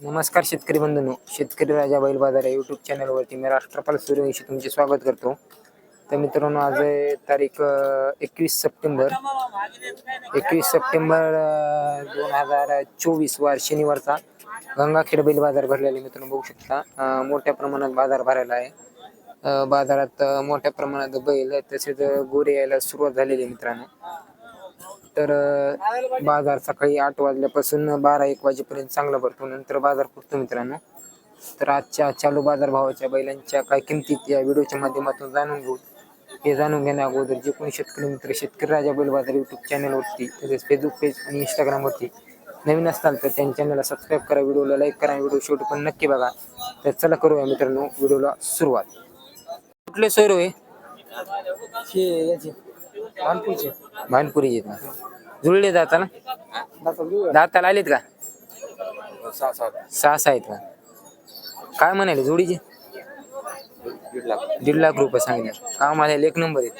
नमस्कार शेतकरी बंधूंनो. शेतकरी राजा बैल बाजार या यूट्यूब चॅनलवरती मी राष्ट्रपाल सूर्यवंशी तुमचे स्वागत करतो. तर मित्रांनो आज आहे तारीख एकवीस सप्टेंबर. एकवीस सप्टेंबर दोन हजार चोवीस वार शनिवारचा गंगाखेड बैल बाजार भरलेला आहे मित्रांनो बघू शकता. मोठ्या प्रमाणात बाजार भरायला आहे. बाजारात मोठ्या प्रमाणात बैल तसेच गोरे यायला सुरुवात झालेली आहे मित्रांनो. तर बाजार सकाळी आठ वाजल्यापासून बारा एक वाजेपर्यंत चांगला भरतो नंतर बाजार फुटतो मित्रांनो. तर आजच्या चालू बाजार भावाच्या बैलांच्या काय किमतीत या व्हिडिओच्या माध्यमातून जाणून घेऊ. हे जाणून घेण्या अगोदर जे कोणी शेतकरी मित्र शेतकरी राजा बैल बाजार यूट्यूब चॅनलवरती तसेच फेसबुक पेज आणि इंस्टाग्रामवरती नवीन असताल तर त्यांच्या चॅनलला सबस्क्राईब करा व्हिडिओला लाईक करा व्हिडिओ शेवट पण नक्की बघा. तर चला करूया मित्रांनो व्हिडिओला सुरुवात. कुठले सोयरो होय? हे भानपुरी येत ना. जुळले जाताना दाताला आलेत का? सहा सात सहा सहा आहेत का? काय म्हणाले जोडीचे? दीड लाख दीड लाख रुपये सांगितले काम आले एक नंबर आहेत.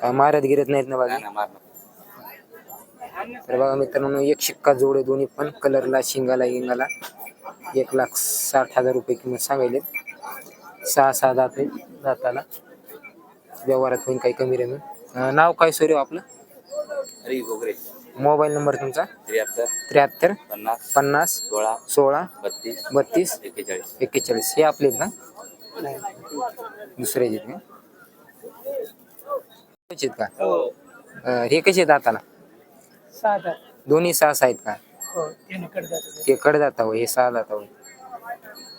काय मारत गिरत नाहीत ना बाकी? तर बघा मित्रांनो एक शिक्का जोड आहे दोन्ही पण. कलरला शिंगाला इंगाला एक लाख साठ हजार रुपये किंमत सांगायले सहा सहा जात आहे जाताला व्यवहारात होईल काही कमी रमी. नाव काय सोरे आपलं? हरी गोगरे. मोबाईल नंबर तुमचा? त्र्याहत्तर. त्र्याहत्तर. पन्नास. पन्नास. सोळा. सोळा. बत्तीस. बत्तीस. एक्केचाळीस. एक्केचाळीस. हे आपले आहेत का? दुसरे आहेत का? अं, हे कसे आहेत दोन्ही सहा सहा आहेत का? हो त्याने कडे ते. कडदाता होय हे सहा दाता होय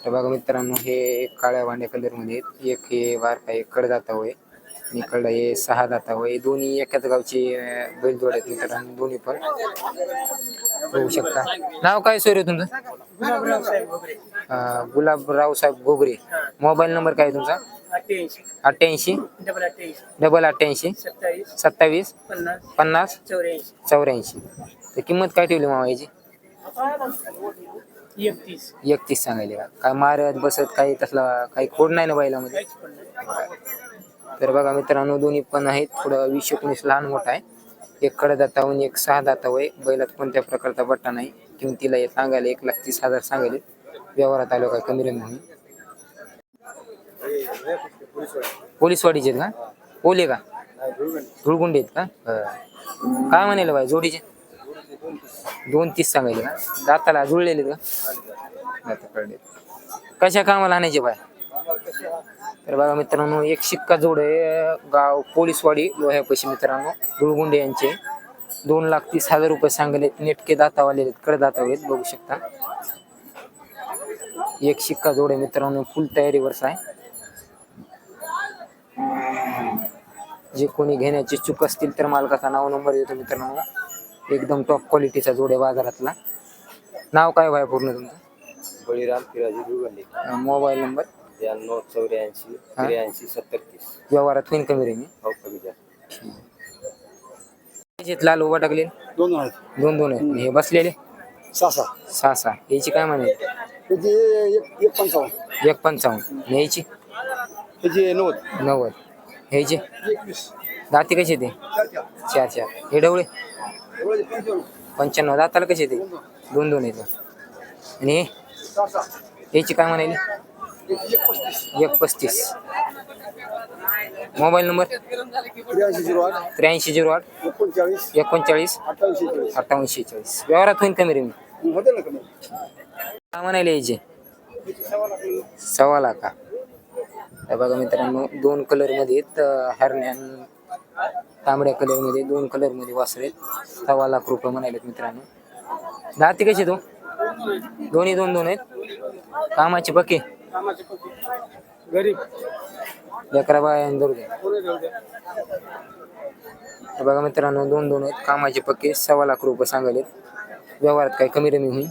तर बघा मित्रांनो हे एक काळ्या भांड्या कलरमध्ये. एक हे बारका एक कडदाता होय इकडला हे सहा दाता होय दोन्ही एकाच गावचे अं, बैलजोड आहेत मित्रांनो दोन्ही पण बघू शकता. नाव काय सोय तुमचं? गुलाबराव साहेब गोगरे मोबाईल नंबर काय तुमचा? अठ्ठ्याऐंशी. डबल अठ्ठ्याऐंशी. सत्तावीस. पन्नास. चौऱ्याऐंशी. तर किंमत काय ठेवली मामा याची? एकतीस सांगायली का? काय मारत बसत काही तसला काही खोड नाही ना बैलामध्ये? तर बघा मित्रांनो दोन्ही पण आहेत. थोडं वीस एकोणीस लहान मोठा आहे. एक कडे दातावून एक सहा दाता आहे. बैलात कोणत्या प्रकारचा बट्टा नाही. किमतीला हे सांगायला एक लाख तीस हजार सांगायले व्यवहारात आलो काय कमी? रमी म्हणून पोलीसवाडीचे आहेत का? ओले का? धुळगुंडे आहेत का? काय म्हणाले बाई जोडीचे? दोन तीस सांगायचे का? दाताला जुळलेले का? दाता कळले कशा कामाला आणायचे बाय तर बघा मित्रांनो एक शिक्का जोड आहे. गाव पोलीसवाडी लोह्यापाशी मित्रांनो धुळगुंडे यांचे. दोन लाख तीस हजार रुपये सांगले. नेटके दातावाले आहेत कडदाता आहेत बघू शकता. एक शिक्का जोड आहे मित्रांनो फुल तयारीवरच आहे. जे कोणी घेण्याचे चूक असतील तर मालकाचा नाव नंबर देतो मित्रांनो. एकदम टॉप क्वालिटीचा जोड आहे बाजारातला. नाव काय भाई पूर्ण तुमचं? Baliram Firaji mobile number? त्र्याण्णव चौऱ्याऐंशी हा? त्र्याऐंशी सत्तर तीस. व्यवहारात होईल कमी रेंज हो कमी जास्त. लाल उभा टाकले दोन आहेत. दोन दोन आहेत. हे बसलेले? सहा सहा सहा. सहा याची काय म्हणे? त्याचे एक एक पंचावन्न. एक पंचावन्न. आणि याची त्याचे नव्वद. नव्वद. ह्याची एकवीस. दाती कशी ते? चार चार. चार चार. हे डवळे एवढे पंचावन्न. पंच्याण्णव. दाताला कसे ते? दोन दोन. आहेत. आणि हे? सहा सहा. याची काय म्हणाली? एक पस्तीस मोबाईल नंबर? त्र्याऐंशी झिरो आठ. त्र्याऐंशी झिरो आठ. एकोणचाळीस. एकोणचाळीस. अठ्ठावीसशे चाळीस व्यवहारात होईल कमी रे मी होते ना कमी. काय म्हणाले याचे सव्वा लाख हे बघा मित्रांनो दोन कलरमध्ये आहेत हरण्या तांबड्या कलरमध्ये दोन कलरमध्ये वासरे आहेत. सव्वा लाख रुपये म्हणाले मित्रांनो. दाती कशी तो दोन्ही दोन दोन आहेत. कामाचे पक्के? कामाचे गरीब. लेकरा बाया धरू द्या कोणी जाऊ द्या हे बघा मित्रांनो दोन दोन आहेत. कामाचे पक्के सव्वा लाख रुपये सांगायलेत. व्यवहारात काही कमी रमी होईल.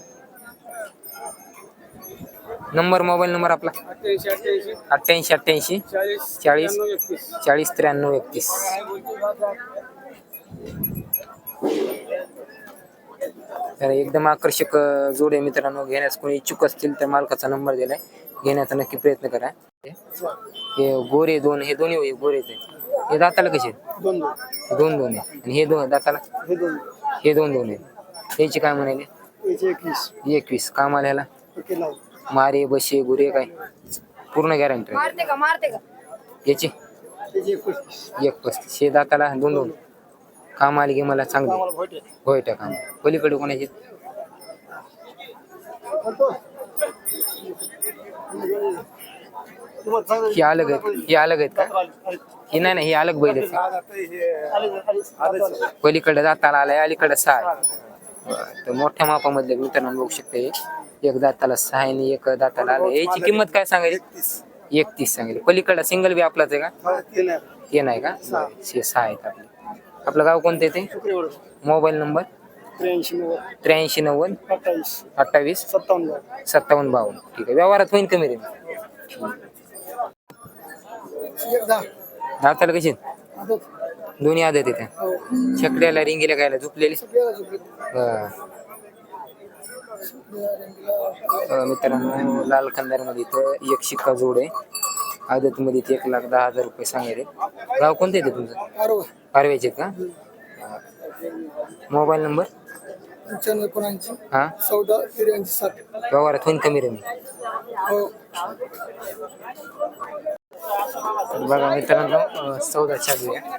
नंबर मोबाईल नंबर आपला? अठ्ठ्याऐंशी अठ्ठ्याऐंशी. अठ्ठ्याऐंशी अठ्ठ्याऐंशी. चाळीस चाळीस. त्र्याण्णव एकतीस. चाळीस त्र्याण्णव एकतीस. तर एकदम आकर्षक जोड मित्रांनो. घेण्यास कोणी इच्छुक असतील तर मालकाचा नंबर दिलाय. घेण्याचा नक्की प्रयत्न करा. हे गोरे दोन हे दोन्ही होय, गोरे आहेत. हे दाताला कसे? आहेत? दोन दोन. दोन दोन आहे. आणि हे दोन दाताला हे दोन. हे दोन दोन आहेत. त्याची काय म्हणाले? एकवीस. ओके लाव. मारे बशे गुरे काय? पूर्ण गॅरंटी मारते का मारते का? याचे? एक पस्तीस हे दाताला दोन दोन. काम आले की मला चांगले. आहे. होय त्या काम पलीकडे कोणाचे ही अलग आहेत ही अलग आहेत का? आले- ही नाही ना ही अलग बैल आहेत. आले- आले-. पलीकडे जाताला आलाय अलीकडे सहा तर मोठ्या मापामधले मित्रांनो बघू शकते. एक दाताला सहा आणि एक दाताला आलाय. याची किंमत काय सांगायची? एकतीस. सांगितली पलीकडे सिंगल बी आपलाच आहे का? हा, नाही. नाही का? हे सहा आहेत आपले. आपलं गाव कोणतं ते? Mobile number? त्र्याऐंशी नव्वद त्र्याऐंशी नव्वद अठ्ठावीस. अठ्ठावीस? सत्तावन्न. सत्तावन्न बावन्न ठीक आहे. व्यवहारात होईल कमी रे. एकदा. दाताला कशी? दोन्ही आदत येते हो. छकड्याला रिंगीला गायला झुपलेली मित्रांनो लाल मध्ये इथं एक शिक्का जोड आहे. आदत मध्ये एक लाख दहा हजार रुपये सांगितले गाव कोणतं येते तुमचं? पारव्याचे का? Mobile number? पंच्याण्णव एकोणऐंशी हा? चौदा त्र्याऐंशी साठ. व्यवहारात होईल कमी रे मी हो. बघा मित्रांनो चौदा चालू आहे.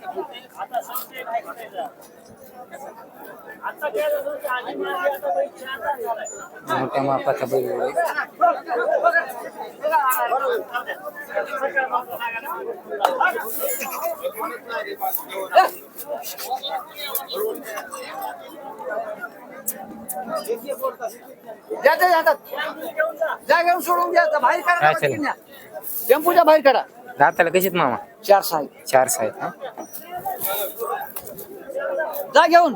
मोठ्या मापाचा बैल आहे. जाते जातात. जागेवर सोडून द्या बाहेर काढा चालेल? टेम्पूच्या बाहेर काढा. दाताला कशीत मामा? चार सहा चार सहा आहेत जा घेऊन.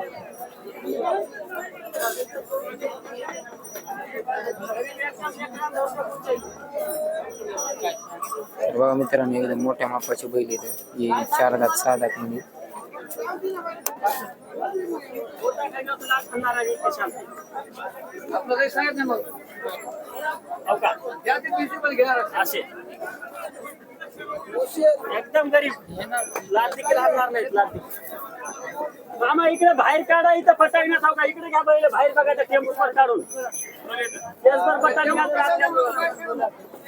बघा मित्रांनो एकदम मोठ्या मापाचे बैल हे चार दात सहा दात म्हणजे आपलं काही सांगत नाही मग असे. एकदम गरीब. लाल देखील हरणार नाहीत लाल मामा इकडे बाहेर काढा इथं पटाकण्यात जाऊ का? इकडे घ्या पहिले बाहेर बघायचं टेम्पो काढून. तेचभर पटाक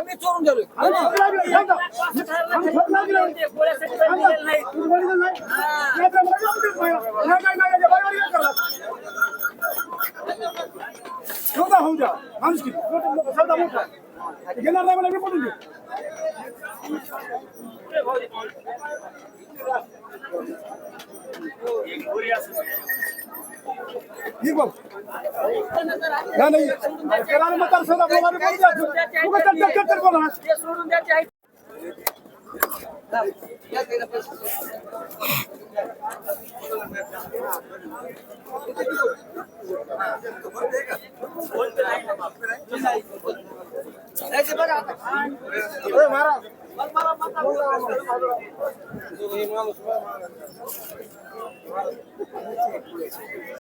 मी चोरून ही बघ. नाही नाही. करायला मग तर सर आपल्याला बोलू द्या. तू कसं चल चल चल बोला. सोडून द्यायचे आहे या creativity.